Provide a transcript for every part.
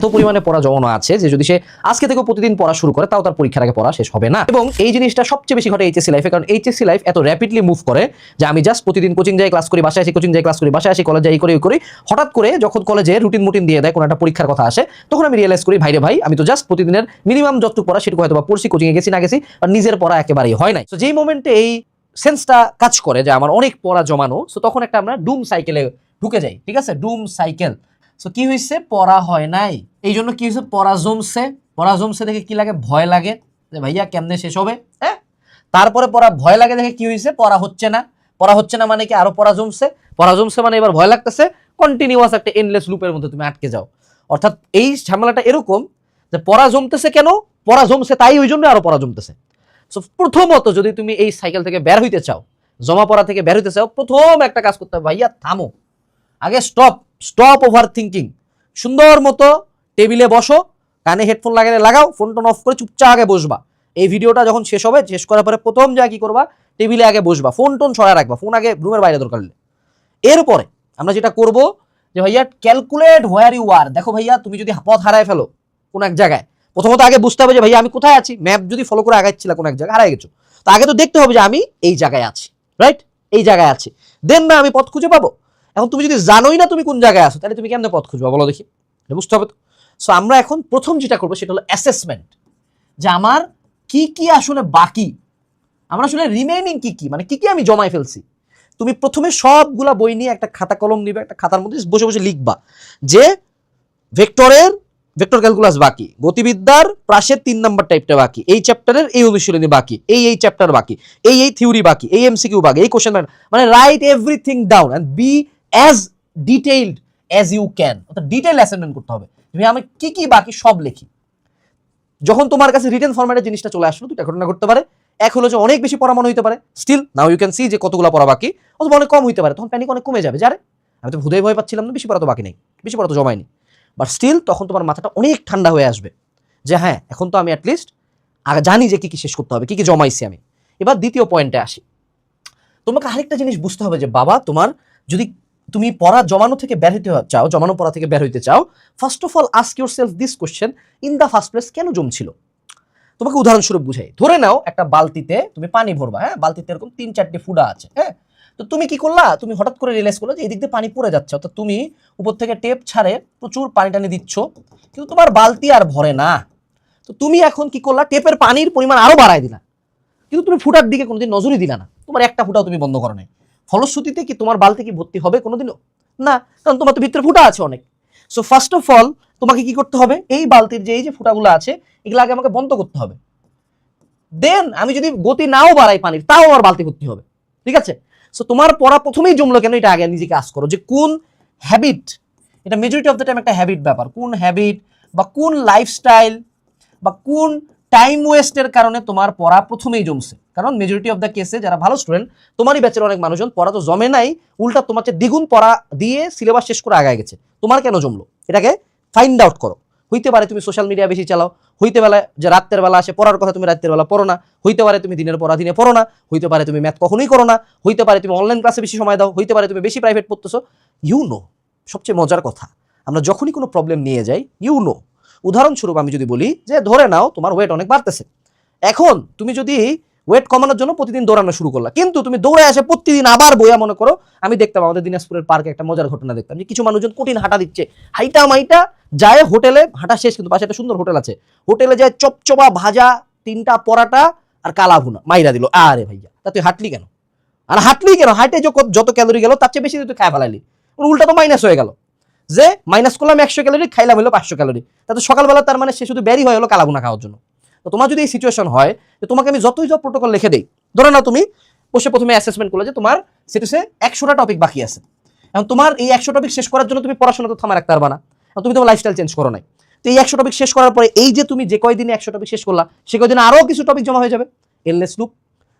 এত পরিমাণে পড়া জমানো আছে যে যদি সে আজকে থেকে প্রতিদিন পড়া শুরু করে, তাও তার পরীক্ষার আগে পড়া শেষ হবে না। এবং এই জিনিসটা সবচেয়ে বেশি ঘটে এইচএসসি লাইফে কারণ এইচএসসি লাইফ এত র্যাপিডলি মুভ করে যে আমি জাস্ট প্রতিদিন কোচিং যাই ক্লাস করি, বাসায় আসি কোচিং যাই ক্লাস করি, বাসায় আসি কলেজ যাই করি করি। হঠাৎ করে যখন কলেজে রুটিন মুটিন দিয়ে দেয়, কোনো একটা পরীক্ষার কথা আসে, তখন আমি রিয়েলাইজ করি, ভাইরে ভাই, আমি তো জাস্ট প্রতিদিনের মিনিমাম যতটুকু পড়া সেটুকু হয়তো বা পড়ছি কোচিংয়ে গেছি, না গেছি, আর নিজের পড়া একেবারেই হয় নাই। তো যেই মোমেন্টে এই সেন্সটা কাজ করে যে আমার অনেক পড়া জমানো সো তখন একটা আমরা ডুম সাইকেলে ঢুকে যাই, ঠিক আছে? ডুম সাইকেল সো কি হয়েছে পড়া হয় নাই। এই জন্য কি হয়েছে পড়া জমছে। পড়া জমছে দেখে কি লাগে? ভয় লাগে। যে ভাইয়া, কেমনে শেষ হবে? হ্যাঁ তারপরে পড়া ভয় লাগে দেখে কি হয়েছে পড়া হচ্ছে না। পড়া হচ্ছে না মানে কি? আরও পড়া জমছে? পড়া জমছে মানে এবার ভয় লাগতেছে। কন্টিনিউয়াস একটা এনলেস লুপের মধ্যে তুমি আটকে যাও। অর্থাৎ এই ঝামেলাটা এরকম যে পড়া জমতেছে কেন? পড়া জমছে তাই ওই জন্য আরও পড়া জমতেছে। সো প্রথমত যদি তুমি এই সাইকেল থেকে বের হইতে চাও, জমা পড়া থেকে বের হইতে চাও, প্রথম একটা কাজ করতে হবে, ভাইয়া থামো। আগে স্টপ স্টপ ওভার থিঙ্কিং সুন্দর মতো টেবিলে বসো, কানে হেডফোন লাগালে লাগাও ফোন টোন অফ করে চুপচাপ আগে বসবা। এই ভিডিওটা যখন শেষ হবে, শেষ করার পরে প্রথম যা কি করবা, টেবিলে আগে বসবা। ফোন টোন সরায় রাখবা ফোন আগে রুমের বাইরে দরকার হলে। এরপরে আমরা যেটা করব, যে ভাইয়া ক্যালকুলেট হোয়ার ইউ আর দেখো ভাইয়া, তুমি যদি পথ হারায় ফেলো কোন এক জায়গায়, প্রথমত আগে বুঝতে হবে যে ভাইয়া, আমি কোথায় আছি? ম্যাপ যদি ফলো করে আগাচ্ছিলা কোন এক জায়গায় হারাই গেছো। তো আগে তো দেখতে হবে যে আমি এই জায়গায় আছি রাইট এই জায়গায় আছি। দেন না, আমি পথ খুঁজে পাবো? এখন তুমি যদি জানোই না তুমি কোন জায়গায় আছো, তাহলে তুমি কেমনে পথ খুঁজবা? বলো দেখি। বুঝতে হবে তো? সো আমরা এখন প্রথম যেটা করব সেটা হলো অ্যাসেসমেন্ট যে আমার কি কি আসলে বাকি? আমার আসলে রিমেইনিং কি কি? মানে কি কি আমি জমায় ফেলছি? তুমি প্রথমে সবগুলা বই নিয়ে একটা খাতা কলম নিবে, একটা খাতার মধ্যে বসে বসে লিখবা যে ভেক্টরের ভেক্টর ক্যালকুলাস বাকি, গতিবিদ্যার প্রাসের তিন নাম্বার টাইপটা বাকি, এই চ্যাপ্টারের এই অনুশীলনী বাকি, এই এই চ্যাপ্টার বাকি, এই এই থিওরি বাকি, এই এমসিকিউ বাকি, এই কোশ্চেন মানে write everything down and be as detailed as you can অর্থাৎ ডিটেইল অ্যাসাইনমেন্ট করতে হবে। তুমি আমি কি কি বাকি সব লিখি। যখন তোমার কাছে রিটেন ফরম্যাটে জিনিসটা চলে আসলো দুটা ঘটনা ঘটতে পারে। এক হলো যে অনেক বেশি পড়া মনে হইতে পারে। Still now you can see যে কতগুলো পড়া বাকি। অথবা অনেক কম হইতে পারে। তখন প্যানিক অনেক কমে যাবে। যারে? আমি তো ভুদয় ভয় পাচ্ছিলাম না, বেশি পড়া তো বাকি নেই। বেশি পড়া তো জমায়নি। বাট স্টিল তখন তোমার মাথাটা অনেক ঠান্ডা হয়ে আসবে। যে হ্যাঁ এখন তো আমি অ্যাটলিস্ট জানি যে কি কি শেষ করতে হবে, কি কি জমাইছি আমি। এবার দ্বিতীয় পয়েন্টে আসি। তোমাকে আরেকটা জিনিস বুঝতে হবে যে, বাবা, তোমার যদি তুমি পড়া, জমানো থেকে বের হইতে চাও, জমানো পড়া থেকে বের হইতে চাও first of all ask yourself this question in the first place কেন জমছিল? তোমাকে উদাহরণস্বরূপ বুঝাই। ধরে নাও, একটা বালতিতে তুমি পানি ভরবা হ্যাঁ? বালতিতে এরকম তিন, চারটে ফুডা আছে হ্যাঁ? তো তুমি কি করলা? তুমি হঠাৎ করে রিয়েলাইজ করল যে এদিক দিয়ে পানি পড়ে যাচ্ছে। অর্থাৎ তুমি উপর থেকে টেপ ছাড়ে প্রচুর পানি টানি দিচ্ছ, কিন্তু তোমার বালতি আর ভরে না। তো তুমি এখন কি করলা? টেপের পানির পরিমাণ আরও বাড়ায় দিলা। কিন্তু তুমি ফুটার দিকে কোনোদিন নজরই দিলা না। তোমার একটা ফুটাও তুমি বন্ধ করো নাই। ফলশ্রুতিতে কি তোমার বালতি কি ভর্তি হবে কোনোদিনও? না, কারণ তোমার তো ভিতরে ফুটা আছে অনেক। সো ফার্স্ট অফ অল তোমাকে কি করতে হবে? এই বালতির যে, এই যে ফুটাগুলো আছে, এগুলো আগে আমাকে বন্ধ করতে হবে। দেন আমি যদি গতি নাও বাড়াই পানির, তাও আমার বালতি ভর্তি হবে। ঠিক আছে? সো তোমার পড়া প্রথমেই জমলো কেন? এটা আগে নিজেকে আস করো যে, কোন হ্যাবিট এটা মেজরিটি অফ দ্য টাইম একটা হ্যাবিট ব্যাপার। কোন হ্যাবিট বা কোন লাইফস্টাইল বা কোন টাইম ওয়েস্টের কারণে তোমার পড়া প্রথমেই জমছে। কারণ মেজরিটি অফ দ্য কেসে যারা ভালো স্টুডেন্ট তোমারই ব্যাচের অনেক মানুষজন, পড়া তো জমে নাই, উল্টা তোমার দ্বিগুণ পড়া দিয়ে সিলেবাস শেষ করে আগায় গেছে। তোমার কেন জমলো? এটাকে ফাইন্ড আউট করো। হইতে পারে তুমি সোশ্যাল মিডিয়া বেশি চালাও, হইতে বেলা যে রাতের বেলা আসে, পড়ার কথা তুমি রাতের বেলা পড়ো না, হইতে পারে তুমি দিনের পড়া দিনে পড়ো না, হইতে পারে তুমি ম্যাথ কখনোই করো না, হইতে পারে তুমি অনলাইন ক্লাসে বেশি সময় দাও, হইতে পারে তুমি বেশি প্রাইভেট পড়তেছো। ইউ নো সবচেয়ে মজার কথা, আমরা যখনই কোনো প্রবলেম নিয়ে যাই ইউ নো উদাহরণস্বরূপ আমি যদি বলি যে, ধরে নাও তোমার ওয়েট অনেক বাড়তেছে। এখন তুমি যদি ওয়েট কমানোর জন্য প্রতিদিন দৌড়ানো শুরু করলা, কিন্তু তুমি দৌড়ে আসে প্রতিদিন আবার বইয়া মনে করো, আমি দেখতাম আমাদের দিনাজপুরের পার্কে একটা মজার ঘটনা দেখতাম যে, কিছু মানুষজন কঠিন হাঁটা দিচ্ছে, হাইটা মাইটা যায় হোটেলে, হাঁটা শেষ, কিন্তু পাশে একটা সুন্দর হোটেল আছে। হোটেলে যায় চপচপা ভাজা, তিনটা পরাটা আর কালা ভুনা, মাইরা দিল, আরে ভাইয়া, তা তুই হাঁটলি কেন? আর হাঁটলি কেন? হাইটে যত- ক্যালোরি গেল, তার চেয়ে বেশি তুই খায় ফেলাইলি। ওর উল্টা তো মাইনাস হয়ে গেল। যে মাইনাস করলাম একশো ক্যালোরি খাইলাম হলো পাঁচশো ক্যালোরি তাতে সকালবেলা তার মানে সে শুধু বেরি হয়ে হলো কালাগুনা খাওয়ার জন্য। তো তোমার যদি এই সিচুয়েশন হয়, যে তোমাকে আমি যতই যত প্রোটোকল লিখে দেই, ধরো না তুমি, বসে প্রথমে অ্যাসেসমেন্ট করলে যে তোমার সেটাতে একশোটা টপিক বাকি আছে। এখন তোমার এই একশো টপিক শেষ করার জন্য তুমি পড়াশোনা তো থামা রাখতে পারবা না। তুমি তোমার লাইফস্টাইল চেঞ্জ করো নাই। তো এই একশো টপিক শেষ করার পরে এই যে তুমি যে কয়দিনে একশো টপিক শেষ করলা, সে কয়দিনে আরও কিছু টপিক জমা হয়ে যাবে? এলনেস লুপ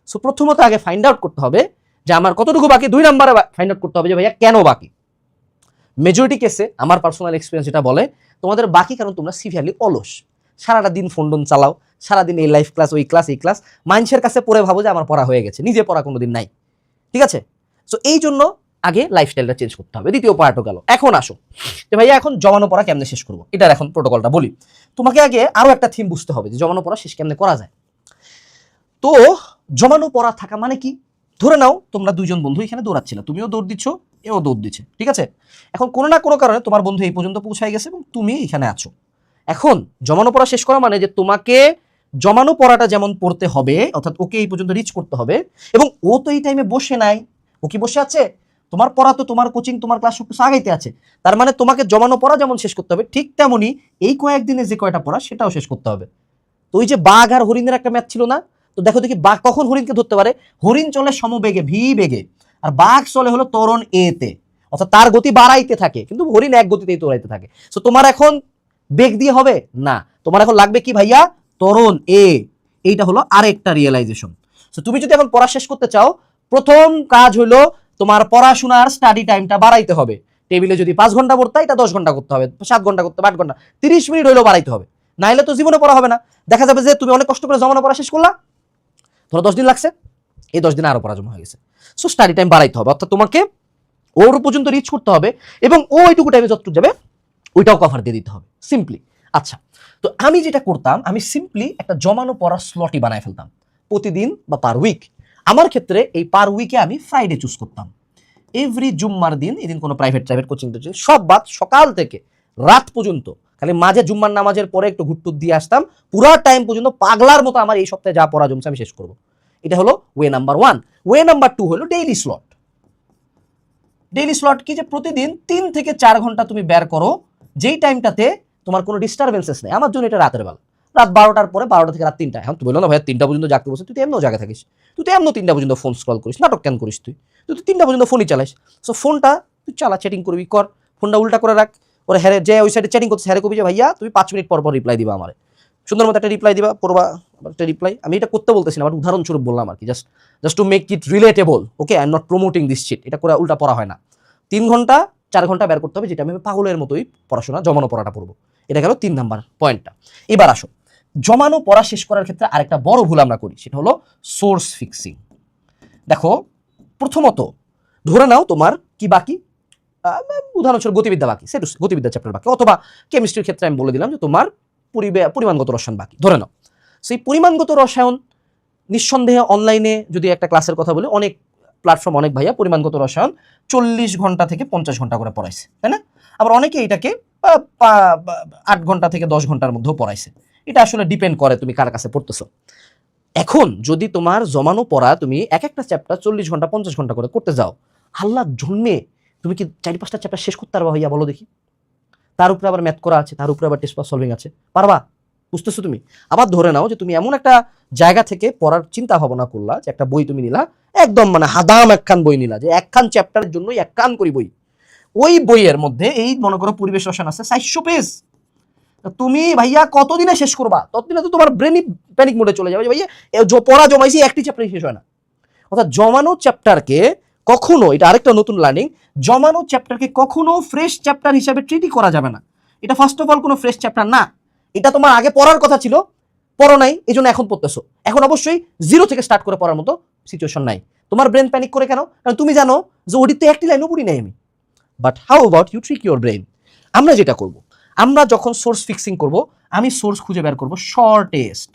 সো প্রথমত আগে ফাইন্ড আউট করতে হবে যে আমার কতটুকু বাকি, দুই নম্বরে ফাইন্ড আউট করতে হবে যে ভাইয়া কেন বাকি। মেজরিটি কেসে আমার পার্সোনাল এক্সপিরিয়েন্স যেটা বলে, তোমাদের বাকি কারণ তোমরা সিভিয়ারলি অলস। সারাটা দিন ফোন টোন চালাও, সারাদিন এই লাইফ ক্লাস ওই ক্লাস এই ক্লাস মানুষের কাছে পড়ে ভাবো যে আমার পড়া হয়ে গেছে, নিজে পড়া কোনো দিন নাই। ঠিক আছে? সো এই জন্য আগে লাইফস্টাইলটা চেঞ্জ করতে হবে। দ্বিতীয় পার্টও গেল। এখন আসো। যে ভাইয়া, এখন জমানো পড়া কেমনে শেষ করব? এটার এখন প্রোটোকলটা বলি। তোমাকে আগে আরও একটা থিম বুঝতে হবে যে জমানো পড়া শেষ কেমনে করা যায়। তো, জমানো পড়া থাকা মানে কি? ধরে নাও তোমরা দুজন বন্ধু এখানে দৌড়াচ্ছিল। তুমিও দৌড় দিচ্ছ এও দৌড় দিচ্ছে, ঠিক আছে? এখন কোনো না কোনো কারণে তোমার বন্ধু এই পর্যন্ত পৌঁছায় গেছে এবং তুমি এখানে আছো। এখন জমানো পড়া শেষ করা মানে যে তোমাকে জমানো পড়াটা যেমন পড়তে হবে, অর্থাৎ ওকে এই পর্যন্ত রিচ করতে হবে, এবং ও তো এই টাইমে বসে নাই। ও কি বসে আছে? তোমার পড়া তো তোমার কোচিং তোমার ক্লাস সব আগাইতে আছে। তার মানে তোমাকে জমানো পড়া যেমন শেষ করতে হবে, ঠিক তেমনি এই কয়েকদিনে যে কয়টা পড়া সেটাও শেষ করতে হবে। তো ওই যে বাঘ আর হরিণের একটা ম্যাচ ছিল না? তো দেখো দেখি বাঘ কখন হরিণকে ধরতে পারে? হরিণ চলে সমবেগে, ভি বেগে। আর বাঘ চলে হলো তরণ এতে অর্থাৎ তার গতি বাড়াইতে থাকে, কিন্তু হরিণ এক গতিতেই তোড়াইতে থাকে। তো তোমার এখন বেগ দিয়ে হবে? না। তোমার এখন লাগবে কি ভাইয়া? তরণ এ এইটা হলো আরেকটা রিয়েলাইজেশন তো তুমি যদি এখন পড়া শেষ করতে চাও, প্রথম কাজ হলো তোমার পড়াশোনার স্টাডি টাইমটা বাড়াইতে হবে। টেবিলে যদি পাঁচ ঘণ্টা পড়তে, এটা দশ ঘণ্টা করতে হবে, সাত ঘণ্টা করতে হবে, আট ঘণ্টা। তিরিশ মিনিট হইলেও বাড়াইতে হবে। নাইলে তো জীবনে পড়া হবে না। দেখা যাবে যে তুমি অনেক কষ্ট করে জমানো পড়া শেষ করলা। ধরো দশ দিন লাগছে, এই দশ দিন আরও পড়া জমা হয়ে গেছে। সো স্টাডি টাইম বাড়াইতে হবে। অর্থাৎ তোমাকে ওর পর্যন্ত রিচ করতে হবে এবং ও ওইটুকু টাইমে যতটুকু যাবে, ওইটাও কভার দিয়ে দিতে হবে। সিম্পলি আচ্ছা তো আমি যেটা করতাম, আমি সিম্পলি একটা জমানো পড়ার স্লটই বানায় ফেলতাম। প্রতিদিন বা পার উইক আমার ক্ষেত্রে এই পার উইকে আমি ফ্রাইডে চুজ করতাম। এভরি জুম্মার দিন, এদিন কোনো প্রাইভেট প্রাইভেট কোচিং টোচিং সব বাদ সকাল থেকে রাত পর্যন্ত। খালি মাঝে জুম্মার নামাজের পরে একটু ঘুরটুর দিয়ে আসতাম। পুরা টাইম পর্যন্ত পাগলার মতো আমার এই সপ্তাহে যা পড়া জমছে আমি শেষ করব। এটা হলো way number one way number two হলো ডেইলি স্লট ডেইলি স্লট কি যে প্রতিদিন তিন থেকে চার ঘণ্টা তুমি বের করো, যেই টাইমটাতে তোমার কোনো ডিস্টারবেন্সেস নেই। আমার জন্য এটা রাতের বেলা। রাত বারোটার পরে বারোটা থেকে রাত তিনটা। এখন তুই বলল না, ভাইয়া, তিনটা পর্যন্ত জাগতে বসে, তুই তো এমনও জায়গা থাকিস। তুই তো এমনও তিনটা পর্যন্ত ফোন স্ক্রল করিস, নাটক কেন করিস তুই? তুই তো তিনটা পর্যন্ত ফোনই চালাইস। সো ফোনটা তুই চালা চ্যাটিং করবি, কর। ফোনটা উল্টা করে রাখ। ওরা হ্যারে যে ওই সাইডে চ্যাটিং করছে হ্যারে কবি যে ভাইয়া, তুমি পাঁচ মিনিট পর পর রিপ্লাই দিবা আমার। সুন্দর মতো একটা রিপ্লাই দিবা, পড়বা। একটা রিপ্লাই আমি এটা করতে বলতেছি না উদাহরণস্বরূপ বললাম আর কি just just to make it relatable okay I am not promoting this cheat এটা করে, উল্টা পড়া হয় না। তিন ঘণ্টা, চার ঘণ্টা বের করতে হবে, যেটা আমি পাগলের মতোই পড়াশোনা, জমানো পড়াটা পড়ব। এটা গেল তিন নাম্বার পয়েন্টটা এবার আসো, জমানো পড়া শেষ করার ক্ষেত্রে আরেকটা বড় ভুল আমরা করি, সেটা হলো সোর্স ফিক্সিং দেখো, প্রথমত, ধরে নাও তোমার কি বাকি? উদাহরণস্বরূপ গতিবিদ্যা বাকি সেটু গতিবিদ্যা চ্যাপ্টার বাকি, অথবা কেমিস্ট্রির ক্ষেত্রে আমি বলে দিলাম যে তোমার পরিমাণগত রসায়ন বাকি, ধরে নাও। সেই পরিমাণগত রসায়ন নিঃসন্দেহে অনলাইনে যদি একটা ক্লাসের কথা বলি, অনেক প্ল্যাটফর্ম অনেক ভাইয়া পরিমাণগত রসায়ন চল্লিশ ঘণ্টা থেকে পঞ্চাশ ঘণ্টা করে পড়াইছে, তাই না? আবার অনেকে এটাকে আট ঘণ্টা থেকে দশ ঘণ্টার মধ্যেও পড়াইছে। এটা আসলে ডিপেন্ড করে তুমি কার কাছে পড়তেছো। এখন যদি তোমার জমানো পড়া তুমি এক একটা চ্যাপ্টার চল্লিশ ঘণ্টা, পঞ্চাশ ঘণ্টা করে করতে যাও, আল্লাহ জন্মে তুমি কি চারি পাঁচটা চ্যাপ্টার শেষ করতে পারবা ভাইয়া বলো দেখি? তার উপরে আবার ম্যাথ করা আছে, তার উপরে আবার টেস্ট পাস সলভিং আছে, পারবা? বুঝতেছো তুমি? আবার ধরে নাও যে তুমি এমন একটা জায়গা থেকে পড়ার চিন্তা ভাবনা করলা যে একটা বই তুমি নিলা, একদম মানে হাদাম একখান বই নিলা, যে একখান চ্যাপ্টারের জন্যই এক কান করি বই। ওই বইয়ের মধ্যে এই মনে করো পরিবেশ রসায়ন আছে, চারশো পেজ তুমি ভাইয়া কতদিনে শেষ করবা? ততদিনে তো তোমার ব্রেনই প্যানিক মোডে চলে যাবে যে ভাইয়া পড়া জমাইছি, একটি চ্যাপ্টারই শেষ হয় না। অর্থাৎ জমানো চ্যাপ্টারকে কখনো, এটা আরেকটা নতুন লার্নিং জমানো চ্যাপ্টারকে কখনো ফ্রেশ চ্যাপ্টার হিসাবে ট্রিটই করা যাবে না। এটা ফার্স্ট অফ অল কোনো ফ্রেশ চ্যাপ্টার না। এটা তোমার আগে পড়ার কথা ছিল, পড়ো নাই এই জন্য এখন পড়তেছো। এখন অবশ্যই জিরো থেকে স্টার্ট করে পড়ার মতো সিচুয়েশন নাই। তোমার ব্রেন প্যানিক করে কেন? কারণ তুমি জানো যে ওটির তো একটি লাইনও পড়ি নাই আমি। But how about you trick your brain আমরা যেটা করব, আমরা যখন সোর্স ফিক্সিং করব, আমি সোর্স খুঁজে বের করব শর্টেস্ট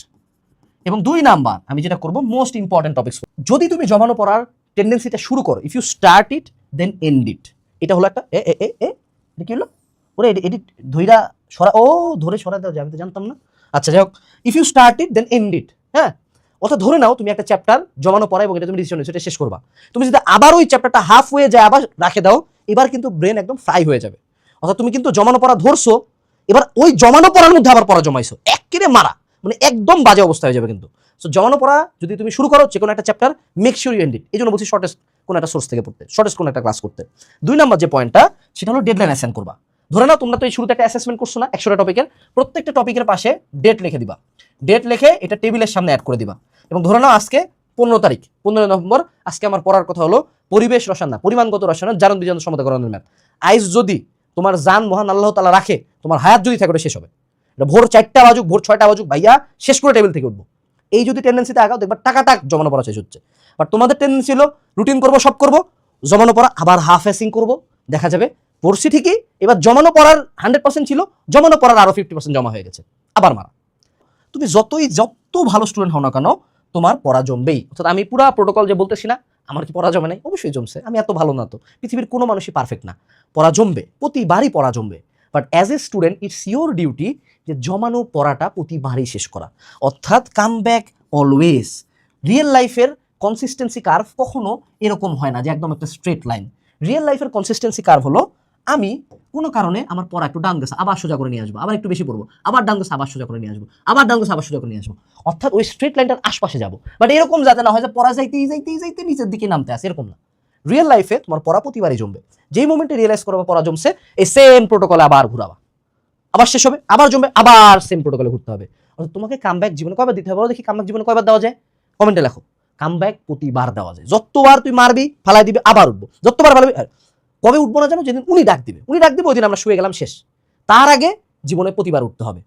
এবং দুই নাম্বার, আমি যেটা করব মোস্ট ইম্পর্টেন্ট টপিক্স যদি তুমি জমানো পড়ার টেন্ডেন্সিটা শুরু করো if you start it then end it এটা হলো একটা, এ এ এ এ কি হলো? ওরে এডিট ধইরা সরা, ও, ধরে সরা দেওয়া যায় আমি তো জানতাম না। আচ্ছা যাই হোক if you start it then end it হ্যাঁ? অর্থাৎ ধরে নাও, তুমি একটা চ্যাপ্টার জমানো পড়া এবং এটা তুমি ডিসিশন সেটা শেষ করবা। তুমি যদি আবার ওই চ্যাপ্টারটা হাফ হয়ে যায়, আবার রাখে দাও, এবার কিন্তু ব্রেন একদম ফ্রাই হয়ে যাবে। অর্থাৎ তুমি কিন্তু জমানো পড়া ধরছো, এবার ওই জমানো পড়ার মধ্যে আবার পড়া জমাইছো। একেরে মারা মানে একদম বাজে অবস্থা হয়ে যাবে কিন্তু। সো জমানো পড়া যদি তুমি শুরু করো যে কোনো একটা chapter make sure you end it এই জন্য বলছি শর্টেস্ট কোনো একটা সোর্স থেকে পড়তে শর্টেস্ট কোনো একটা ক্লাস করতে। দুই নাম্বার যে পয়েন্টটা সেটা হলো ডেডলাইন অ্যাসাইন করবা। ধরে নাও তোমরা তো এই শুরুতে একটা অ্যাসেসমেন্ট করছ না, একশোটা টপিকের প্রত্যেকটা টপিকের পাশে ডেট লিখে দিবা। ডেট লিখে এটা টেবিলের সামনে অ্যাড করে দিবা। এবং ধরে নাও আজকে পনেরো তারিখ পনেরো নভেম্বর, আজকে আমার পড়ার কথা হলো পরিবেশ রসায়ন না পরিমাণগত রসায়ন, জারণ বিজান সমতাকরণের ম্যাথ। আইস যদি তোমার জান মহান আল্লাহ তালা রাখে, তোমার হায়াত যদি থাকে শেষ হবে। এটা ভোর চারটা বাজুক, ভোর ছয়টা বাজুক, ভাইয়া শেষ করে টেবিল থেকে উঠবো। এই যদি টেন্ডেন্সিতে আগাও, দেখবা টাকা টাক জমানো পড়া শেষ হচ্ছে। বাট তোমাদের টেন্ডেন্সি হলো রুটিন করব, সব করব, জমানো পড়া, আবার হাফ এসিং করব, দেখা যাবে পড়ছি ঠিকই, এবার জমানো পড়ার হান্ড্রেড পার্সেন্ট ছিল, জমানো পড়ার আরও ফিফটি পার্সেন্ট জমা হয়ে গেছে। আবার মারা। তুমি যতই, যত ভালো স্টুডেন্ট হও না কেন, তোমার পড়া জমবেই। অর্থাৎ আমি পুরা প্রোটোকল যে বলতেছি না, আমার কি পড়া জমে নাই? অবশ্যই জমছে, আমি এত ভালো না তো। পৃথিবীর কোনো মানুষই পারফেক্ট না। পড়া জমবে, প্রতিবারই পড়া জমবে। But as a student it's your duty যে জমানো পড়াটা প্রতিবারই শেষ করা। অর্থাৎ কাম ব্যাক অলওয়েজ রিয়েল লাইফের কনসিস্টেন্সি কার্ভ কখনো এরকম হয় না যে একদম একটা স্ট্রেট লাইন রিয়েল লাইফের কনসিস্টেন্সি কার্ভ হলো আমি কোনো কারণে আমার পড়া একটু ডান গেছে, আবার সোজা করে নিয়ে আসব, আবার একটু বেশি পড়ব, আবার ডান গেছে, আবার সোজা করে নিয়ে আসব, আবার ডান গেছে, আবার সোজা করে নিয়ে আসব। অর্থাৎ ওই স্ট্রেট লাইনটার আশপাশে যাব। বাট এরকম যাতে না হয় যে পড়া যাইতেই যাইতেই যাইতে নিচের দিকে নামতে আসে এরকম না। রিয়েল লাইফে তোমার পড়া প্রতিবারই জমবে। যেই মোমেন্টে রিয়েলাইজ করবে পড়া জমছে, এই সেম প্রোটোকলে আবার ঘুরাবা। আবার শেষ হবে, আবার জমবে, আবার সেম প্রোটোকলে ঘুরতে হবে। অর্থাৎ তোমাকে কামব্যাক জীবনে কয়বার দিতে হবে? দেখি কামব্যাক জীবনে কয়বার দেওয়া যায়। কমেন্টে লেখো। কামব্যাক প্রতিবার দেওয়া যায়। যতবার তুই মারবি, ফালাই দিবি, আবার উঠবো। যতবার ফালাবি আর কবে উঠবো না জানো? যেদিন উনি ডাক দিবে। উনি ডাক দিবে, ওই দিন আমরা শুয়ে গেলাম শেষ। তার আগে জীবনে প্রতিবার উঠতে হবে।